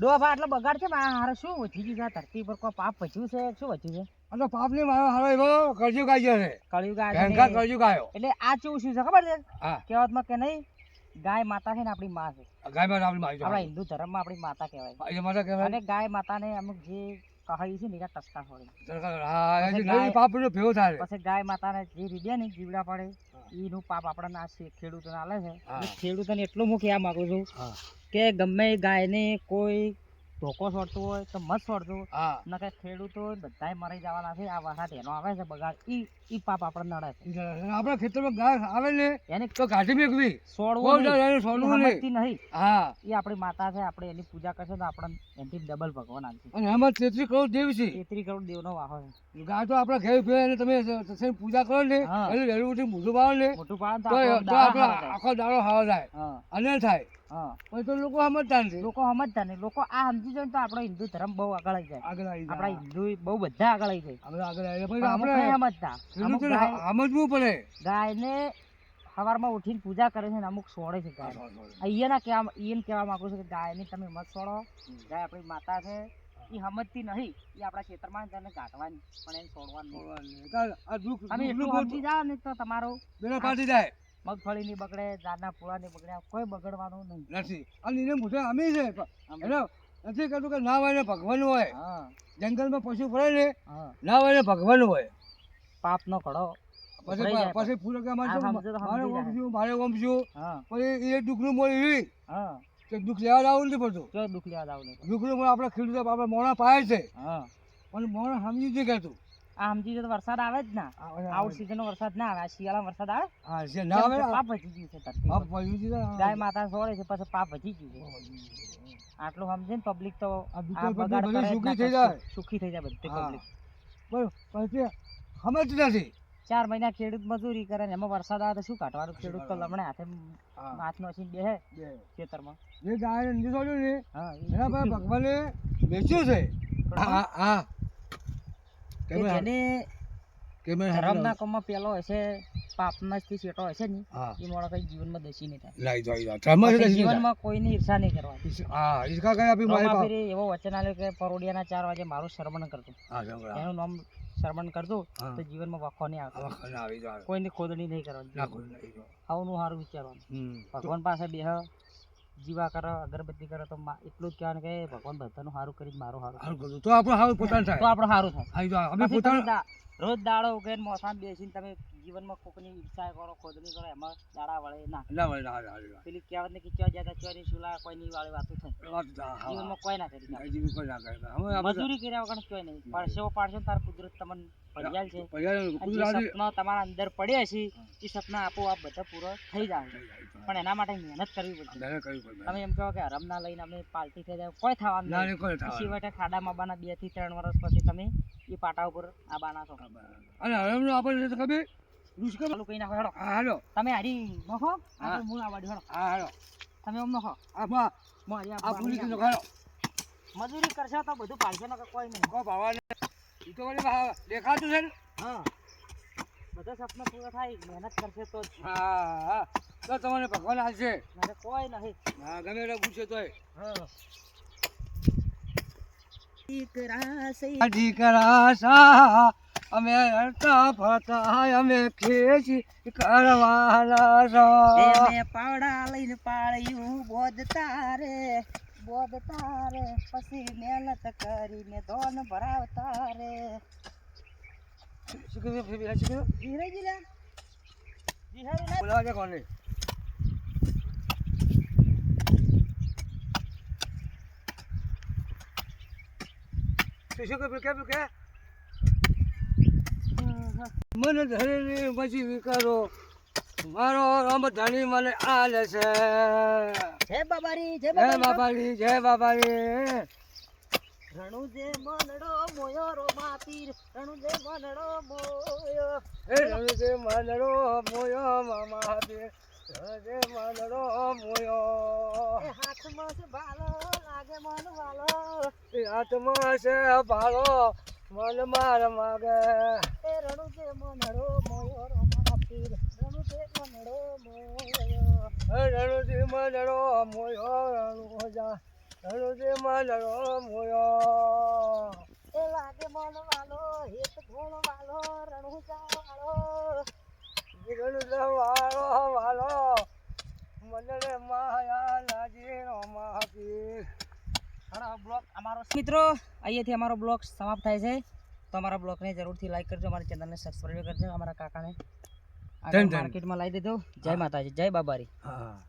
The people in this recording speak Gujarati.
ડોબા એટલે બગાડ છે મારા હારે શું વધી ગયું છે? ધરતી પર કોઈ પાપ વચ્યું છે? શું વચ્યું છે? એટલે પાપ પાપની મારો હારો એવો કરજો કાઢ્યો છે. કળજુ ગાય છે. કરજો એટલે આ કેવું શું છે ખબર છે? કહેવતમાં કે નહીં ગાય માતા છે ને આપણી માં છે. ગાય માતા આપણી માં આપણા હિન્દુ ધર્મમાં આપણી માતા કહેવાય. માતા કહેવાય? અને ગાય માતાને અમુક જે કહાય છે ને એના ટસકા ગાય- પાપનો ભેગો થાય. પછી ગાય માતાને જે રીડે ને જીવડા પડે એનું પાપ આપણને આ ખેડૂતોને આલે છે. ખેડૂતોને એટલું હું કહેવા માંગુ છું કે ગમે એ ગાયને કોઈ ધોકો છોડતું હોય તો મત છોડતું ન કે ખેડૂતો બધાય મરી જવાના છે આ વરસાદ એનો આવે છે બગાડ. ઈ ઈ પાપ આપણે નડે છે. આપણા ખેતરમાં ગાય આવે ને એને તો કાઢી મેકવી છોડવું છોડવું નહીં. હા. એ આપણી માતા છે આપણે એની પૂજા કરશે તો આપણે એનાથી ડબલ ભગવાન આવશે અને એમાં તેત્રી કરોડ દેવ છે. તેત્રી કરોડ દેવનો વાહો છે. ગાય તો આપણા ઘેર ભેર અને તમે સત્સંગ પૂજા કરો ને. એટલે વહેલું ઉઠી મોટું પાડો ને મોટું તો આપણો. આખો દાડો હાવ થાય. અને થાય. હા. પણ તો લોકો સમજતા નથી. લોકો સમજતા નહીં લોકો આ સમજી જાય તો આપણો હિન્દુ ધર્મ બહુ આગળ આવી જાય. આગળ આવી આપણા હિન્દુ બહુ બધા આગળ આવી જાય. આગળ આવી જાય. આપણે સમજતા. ગાય સમજવું પડે. ગાયને સવારમાં ઉઠીને પૂજા કરે છે ને અમુક છોડે છે ગાય. અહીંયાના કહેવા અહીંયા કહેવા માંગુ છું કે ગાયની તમે મત છોડો ગાય આપણી માતા છે. એ સમજતી નહીં. એ આપણા ખેતરમાં તેને કાઢવાની પણ એને છોડવાની. આ દુઃખ તમે એટલું સમજી જાઓ ને તો તમારું બેડા પાટી જાય. મગફળી ની બગડે ઝાડના ફૂલા ની બગડે કોઈ બગડવાનું નહીં. નથી. અને એને મોઢે અમે છે. એટલે નથી કહેતું કે ના હોય ને ભગવાન હોય. જંગલમાં પશુ ફરે ને ના હોય ને ભગવાન હોય. પાપ નો ઘડો પછી પછી ફૂલ કે મારે આ શું, સમજો તો મારે સમજી ઓમ જાય. છું મારે ઓમ હા. પછી એ દુઃખનું મોં એવી. હા. કે દુઃખ લેવા આવું નથી પડતું દુઃખ લેવા નહીં દુઃખનું મોં આપડે ખેડૂતો આપડે મોણા પાય છે. હા. પણ મોણા સમજી નથી કહેતું. આ તો વરસાદ આવે જ ના. આઉટ સીઝન વરસાદ ના આવે આ શિયાળા વરસાદ આવે. હા છે ના આવે કેમ કે ને, પાપ વધી ગયું છે પર. પૈયું છે ગાય માતા સોળે છે પછી પાપ વધી ગયું છે. આટલું સમજે ને પબ્લિક તો આ આ બગાડ કરે સુખી થઈ જાય. સુખી થઈ જાય બધી પબ્લિક પણ પછી નથી. ચાર મહિના ખેડૂત મજૂરી કરે ને એમાં વરસાદ આવે તો શું કાઢવાનું? ખેડૂત તો લમણે હાથે હાથ નો છીન બેહે. ખેતરમાં. જે છોડ્યું ને હા એના પર ભગવાને વેચ્યું છે. હા હા. કે જેને ધર્મના કામમાં પેલો હશે પાપના થી છેટો હશે ને એ મોણો કઈ જીવનમાં દસી નહીં થાય. લાઈ જાઈ જા ધર્મ. જીવનમાં કોઈની ઈર્ષા નહીં કરવાની. હા ઈર્ષા કઈ આપી મારી એવો વચન આલ્યો કે પરોડિયાના ચાર વાગે મારું શ્રવણ કરતું. હા એનું નામ શ્રવણ કરતું. તો જીવનમાં વખો નહીં આવતો. જાય કોઈની ખોદણી નહીં કરવાની. ના કોઈ. આવું સારું વિચારવાનું. ભગવાન પાસે બેહ જીવા કરો અગરબત્તી કરો તો એટલું જ કહેવાનું કે ભગવાન બધાનું સારું કરી મારું સારું સારું કરું. તો આપણું સારું પોતાનું તો આપણું સારું થાય. આવી અમે પોતાનું રોજ દાડો ઉગીને મોસામાં બેસીને તમે જીવનમાં કોકની ઈચ્છા કરો ખોદણી કરો એમાં દાડા વળે ના ના વળે ના પેલી કહેવત ને કે જતા ચોરી સુલા કોઈની વાળી વાતો થાય. જીવનમાં કોઈ ના કરી. આ કોઈ ના કરે મજૂરી કર્યા વગર કોઈ નહીં. પરસેવો પાડશો તાર કુદરત તમને પડિયાલ છે. સપના તમારા અંદર પડ્યા છે એ સપના આપોઆપ બધા પૂરો થઈ જાય પણ એના માટે મહેનત કરવી પડશે. તમે એમ કહો કે હરમ ના લઈને અમે પાલટી થઈ જાય કોઈ થવાનું નહીં. નહીં. સિવાય ખાડામાં બાના બેથી ત્રણ વર્ષ પછી તમે એ પાટા ઉપર આ બાના છો. અને હરમનું આપણને ખબર? દુષ્કર્મ ચાલુ કઈ નાખો હેડો. હાલો તમે હારી નખો હા. આપણે મૂળ હેડો. હા હાલો તમે એમ નખો. આ બા હું આ આ બાની પૂરી મજૂરી કરશો તો બધું પાલશે નકર કોઈ નહીં. કો ભાવાને. ઈ તો વળી દેખાતું છે ને? હા. બધા સપના પૂરા થાય મહેનત કરશે તો હા તો તમને ભગવાન હાલશે નકર કોઈ નહીં. હા ગમે એટલે પૂછે તોય. હા. દીકરા સે દીકરા સા અમે હરતા ફરતા અમે ખેંચી કરવાના રા. એને પાવડા લઈને પાળ્યું બોધ તારે બોધ તારે પછી મહેનત કરીને ધોન ભરાવતા રે શું કીધું? શું કીધું? ધીરેજી લે ધીરે લે બોલાવા દે કોને શું શું કહ્યું? કે કે મને ધરીને પછી વિકારો મારો રમધાની મને આલે છે. જય બાબારી જય બાબારી. જય બાબારી. રણુ જે મનડો મોયો રો માપીર રણુ જે મનડો મોયો. હે રણજે માનડો મોયો મામા દે રણજે માનડો મોયો. એ હાથમાં છે ભાલો લાગે મન વાલો. એ હાથમાં છે ભાલો મન માર માગે. મનડો મોયો રો માપીર રણુ મનડો મોયો એ લાગે મન વાલો વાલો રણુજા વાલો રણુજા વાળો વાળો મને માયા લાગે રોમા પીર મિત્રો, અહીંયાથી અમારો બ્લોગ સમાપ્ત થાય છે. તો અમારા બ્લોગને જરૂરથી લાઈક કરજો અમારા ચેનલને સબસ્ક્રાઈબ કરજો અમારા કાકાને. માર્કેટમાં લાવી દેજો. જય માતાજી જય બાબારી. હા.